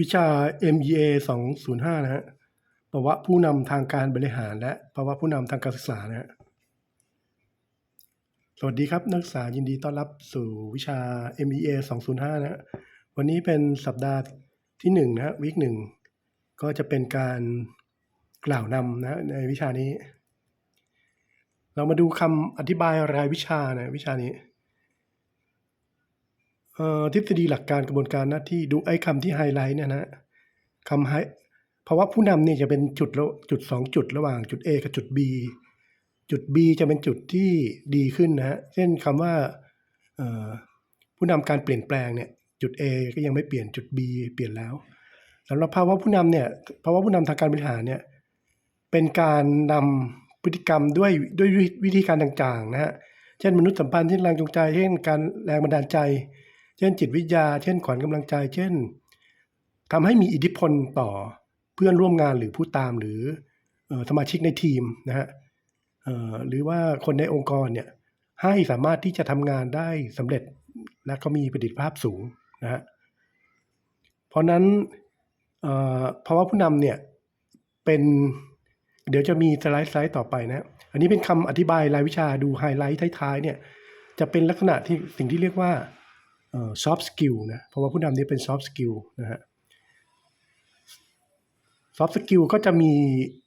วิชา MEA 205 นะฮะภาวะผู้นำทางการบริหารและภาวะผู้นำทางการศึกษานะฮะสวัสดีครับ นักศึกษายินดีต้อนรับสู่วิชา MEA 205 นะฮะวันนี้เป็นสัปดาห์ที่หนึ่งนะฮะวีคหนึ่งก็จะเป็นการกล่าวนำนะในวิชานี้ เรามาดูคำอธิบายรายวิชานะวิชานี้ ทฤษฎีหลักการกระบวนการหน้าที่ดูไอ้คำที่ไฮไลท์เนี่ยนะฮะคำไฮภาวะผู้นำเนี่ยจะเป็นจุดระจุดสองจุดระหว่างจุด A กับจุด B จุด B จะเป็นจุดที่ดีขึ้นนะฮะเช่นคำว่าผู้นำการเปลี่ยนแปลงเนี่ยจุด A ก็ยังไม่เปลี่ยนจุด B เปลี่ยนแล้วสำหรับภาวะผู้นำเนี่ยภาวะผู้นำทางการบริหารเนี่ยเป็นการนำพฤติกรรมด้วยด้วยวิธีการต่างๆนะฮะเช่นมนุษยสัมพันธ์เช่นแรงจูงใจเช่นการแรงบันดาลใจ เช่นจิตวิทยา เช่นขวัญกำลังใจ เช่นทำให้มีอิทธิพลต่อเพื่อนร่วมงานหรือผู้ตามหรือสมาชิกในทีมนะฮะหรือว่าคนในองค์กรเนี่ยให้สามารถที่จะทำงานได้สำเร็จและก็มีประสิทธิภาพสูงนะฮะเพราะนั้นเอ่อภาวะผู้นำเนี่ยเป็นเดี๋ยวจะมีสไลด์สไลด์ต่อไปนะอันนี้เป็นคำอธิบายรายวิชาดูไฮไลท์ท้ายๆเนี่ยจะเป็นลักษณะที่สิ่งที่เรียกว่า เอ่อ soft skill นะเพราะว่าผู้นำนี้เป็น soft skill นะฮะ soft skill ก็จะมี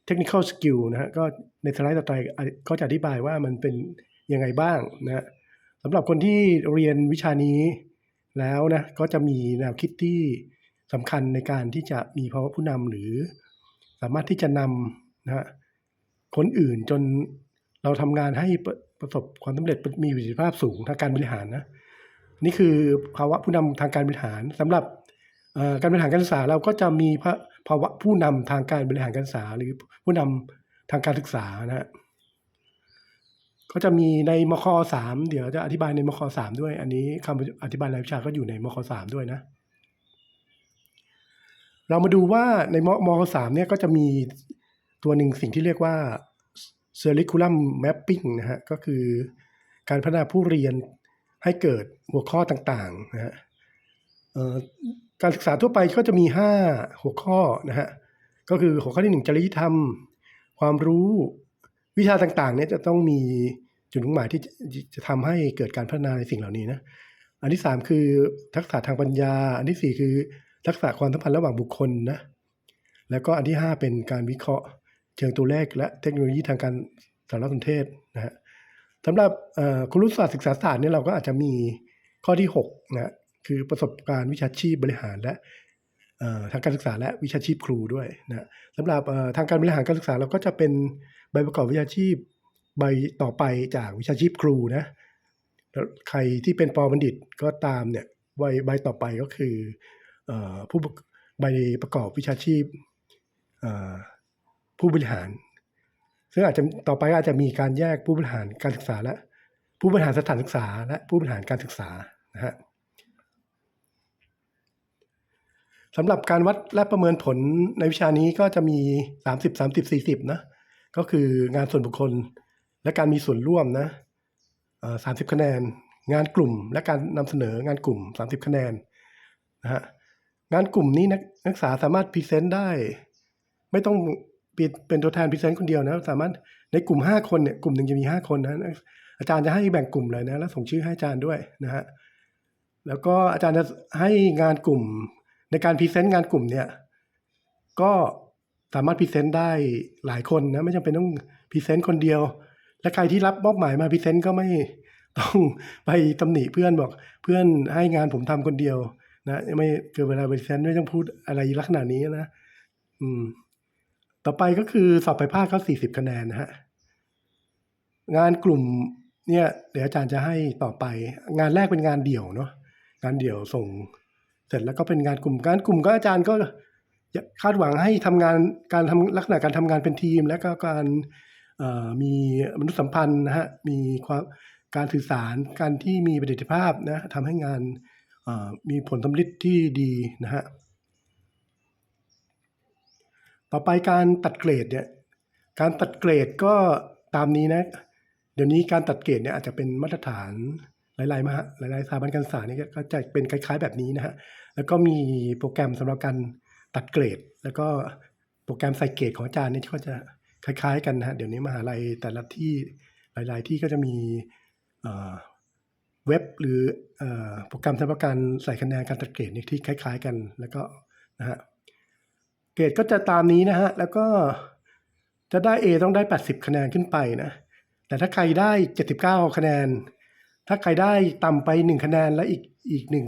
technical skill นะฮะก็ในสไลด์ต่อไปก็จะอธิบายว่ามันเป็นยังไงบ้างนะฮะสำหรับคนที่เรียนวิชานี้แล้วนะก็จะมีแนวคิดที่สำคัญในการที่จะมีภาวะผู้นำหรือ สามารถที่จะนำนะฮะคนอื่นจนเราทำงานให้ประประสบความสำเร็จมีประสิทธิภาพสูงทางการบริหารนะ นี่คือภาวะผู้นำทางการบริหารสำหรับการบริหารการศึกษาเราก็จะมีภาวะผู้นำทางการบริหารการศึกษา หรือผู้นำทางการศึกษานะฮะก็จะมีในมคสามเดี๋ยวจะอธิบายในมคสามด้วย อันนี้คำอธิบายรายวิชาก็อยู่ในมคสามด้วยนะ เรามาดูว่าในมมคสามเนี่ยก็จะมีตัวหนึ่งสิ่งที่เรียกว่า curriculum mapping นะฮะก็คือการพัฒนาผู้เรียน ให้เกิดหัวข้อต่างๆนะฮะการศึกษาทั่วไปก็จะมี 5 หัวข้อนะฮะก็คือหัวข้อที่ 1จริยธรรม ความรู้วิชาต่างๆเนี่ยจะต้องมีจุดมุ่งหมายที่จะจะทำให้เกิดการพัฒนาในสิ่งเหล่านี้นะอันที่ 3 คือทักษะทางปัญญา อันทีสี่ 4 คือทักษะความสัมพันธ์ระหว่างบุคคลนะแล้วก็อันที่ 5 เป็นการวิเคราะห์ เชิงตัวเลขและเทคโนโลยีทางการสารสนเทศนะฮะ สำหรับเอ่อครุศาสตร์ศึกษาศาสตร์เนี่ยเราก็อาจจะมีข้อที่6นะคือประสบการณ์วิชาชีพบริหารและทางการศึกษาและวิชาชีพครูด้วยนะสำหรับทางการบริหารการศึกษาเราก็จะเป็นใบประกอบวิชาชีพใบต่อไปจากวิชาชีพครูนะแล้วใครที่เป็นปอบัณฑิตก็ตามเนี่ยใบใบต่อไปก็คืออผู้ใบประกอบวิชาชีพผู้บริหาร ซึ่งอาจจะต่อไปอาจจะมีการแยกผู้บริหารการศึกษาและ ผู้บริหารสถานศึกษา และผู้บริหารการศึกษานะฮะสำหรับการวัดและประเมินผลในวิชานี้ก็จะมี 30 30 40 นะ ก็คืองานส่วนบุคคลและการมีส่วนร่วมนะเอ่อ30คะแนน งานกลุ่มและการนำเสนองานกลุ่ม 30 คะแนนนะฮะงานกลุ่มนี้นักนักศึกษาสามารถพรีเซนต์ได้ ไม่ต้อง เป็นตัวแทนพรีเซนต์คนเดียวนะ สามารถในกลุ่ม 5 คนเนี่ยกลุ่มหนึ่งจะมี 5 คนนะอาจารย์จะให้แบ่งกลุ่มเลยนะ แล้วส่งชื่อให้อาจารย์ด้วยนะฮะแล้วก็อาจารย์จะให้งานกลุ่มในการพรีเซนต์งานกลุ่มเนี่ยก็สามารถพรีเซนต์ได้หลายคนนะไม่จำเป็นต้องพรีเซนต์คนเดียว และใครที่รับมอบหมายมาพรีเซนต์ก็ไม่ต้องไปตำหนิเพื่อนบอกเพื่อนให้งานผมทำคนเดียว นะไม่เวลาพรีเซนต์ไม่ต้องพูดอะไรลักษณะนี้นะ อืม ต่อไปก็คือสอบไปภาคก็สี่สิบคะแนนนะฮะ งานกลุ่มเนี่ย เดี๋ยวอาจารย์จะให้ต่อไป งานแรกเป็นงานเดี่ยวเนาะงานเดี่ยวส่ง เสร็จแล้วก็เป็นงานกลุ่มงานกลุ่มก็อาจารย์ก็คาดหวังให้ทำงานการทำลักษณะการทำงานเป็นทีม และก็การมีมนุษยสัมพันธ์นะฮะมีความการสื่อสารการที่มีประสิทธิภาพนะทำให้งานมีผลสำลิดที่ดีนะฮะ ต่อไปการตัดเกรดเนี่ยการตัดเกรดก็ตามนี้นะ เดี๋ยวนี้การตัดเกรดเนี่ยอาจจะเป็นมาตรฐานหลายๆมหาหลายๆสถาบันการศึกษานี่ก็จะเป็นคล้าย ๆ แบบนี้นะฮะแล้วก็มีโปรแกรมสำหรับการตัดเกรด แล้วก็โปรแกรมใส่เกรดของอาจารย์นี่ก็จะคล้าย ๆ กันนะฮะเดี๋ยวนี้มหาลัยแต่ละที่หลาย ๆ ที่ก็จะมีเอ่อเว็บหรืออ่อโปรแกรมสำหรับการใส่คะแนนการตัดเกรดนี่ที่คล้าย ๆ กันแล้วก็นะฮะ เกรดก็จะตามนี้นะฮะ แล้วก็จะได้ A ต้องได้ 80 คะแนนขึ้นไปนะ แต่ถ้าใครได้ 79 คะแนน ถ้าใครได้ต่ำไป 1 คะแนนและอีกอีกหนึ่ง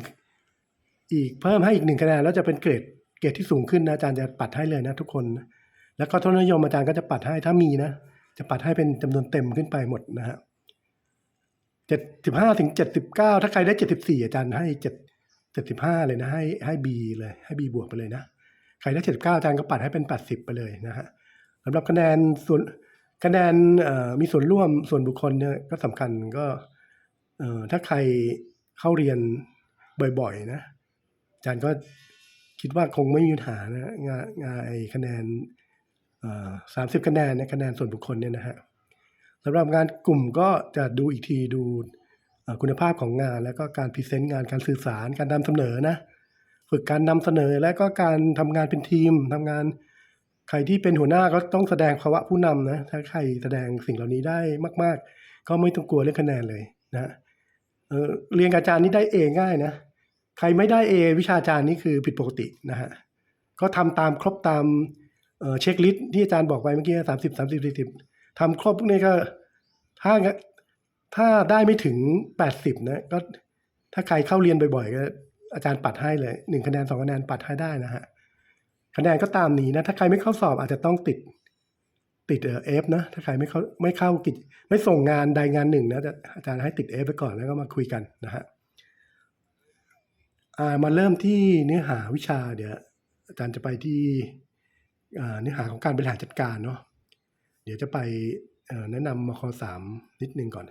อีกเพิ่มให้อีกหนึ่งคะแนนแล้วจะเป็นเกรดเกรดที่สูงขึ้นนะอาจารย์จะปัดให้เลยนะทุกคน แล้วก็ทศนิยมอาจารย์ก็จะปัดให้ถ้ามีนะ จะปัดให้เป็นจำนวนเต็มขึ้นไปหมดนะฮะเจ็ดสิบห้าถึงเจ็ดสิบเก้าถ้าใครได้เจ็ดสิบสี่อาจารย์ให้เจ็ดเจ็ดสิบห้าเลยนะให้ให้บีเลยให้บีบวกไปเลยนะ ใครได้เจ็ดสิบเก้าอาจารย์ก็ปัดให้เป็นแปดสิบไปเลยนะฮะสำหรับคะแนนส่วนคะแนนมีส่วนร่วมส่วนบุคคลเนี่ยก็สำคัญก็ถ้าใครเข้าเรียนบ่อยๆนะอาจารย์ก็คิดว่าคงไม่มีปัญหานะงานงานไอคะแนนสามสิบคะแนนเนคะแนนส่วนบุคคลเนี่ยนะฮะสำหรับงานกลุ่มก็จะดูอีกทีดูคุณภาพของงาน แล้วก็การพรีเซนต์งานการสื่อสารการนำเสนอนะ ฝึกการนำเสนอและก็การทำงานเป็นทีมทำงานใครที่เป็นหัวหน้าก็ต้องแสดงภาวะผู้นำนะถ้าใครแสดงสิ่งเหล่านี้ได้มาก ๆ ก็ไม่ต้องกลัวเรื่องคะแนนเลยนะเออเรียนกับอาจารย์นี่ได้เอง่ายนะใครไม่ได้เอวิชาอาจารย์นี่คือผิดปกตินะฮะก็ทำตามครบตามเออเช็คลิสต์ที่อาจารย์บอกไปเมื่อกี้สามสิบสามสิบสี่สิบทำครบพวกนี้ก็ถ้าถ้าได้ไม่ถึงแปดสิบนะก็ถ้าใครเข้าเรียนบ่อยๆก็ อาจารย์ปัดให้เลยหนึ่งคะแนนสองคะแนนปัดให้ได้นะฮะคะแนนก็ตามนี้นะ ถ้าใครไม่เข้าสอบอาจจะต้องติดติดเอฟนะ ถ้าใครไม่เข้าไม่เข้ากิจไม่ส่งงานใดงานหนึ่งนะอาจารย์ให้ติดเอฟไปก่อนแล้วก็มาคุยกันนะฮะามาเริ่มที่เนื้อหาวิชาเดี๋ยวอาจารย์จะไปที่เนื้อหาของการบริหารจัดการเนาะเดี๋ยวจะไปแนะนำมคสามนิดนึงก่อน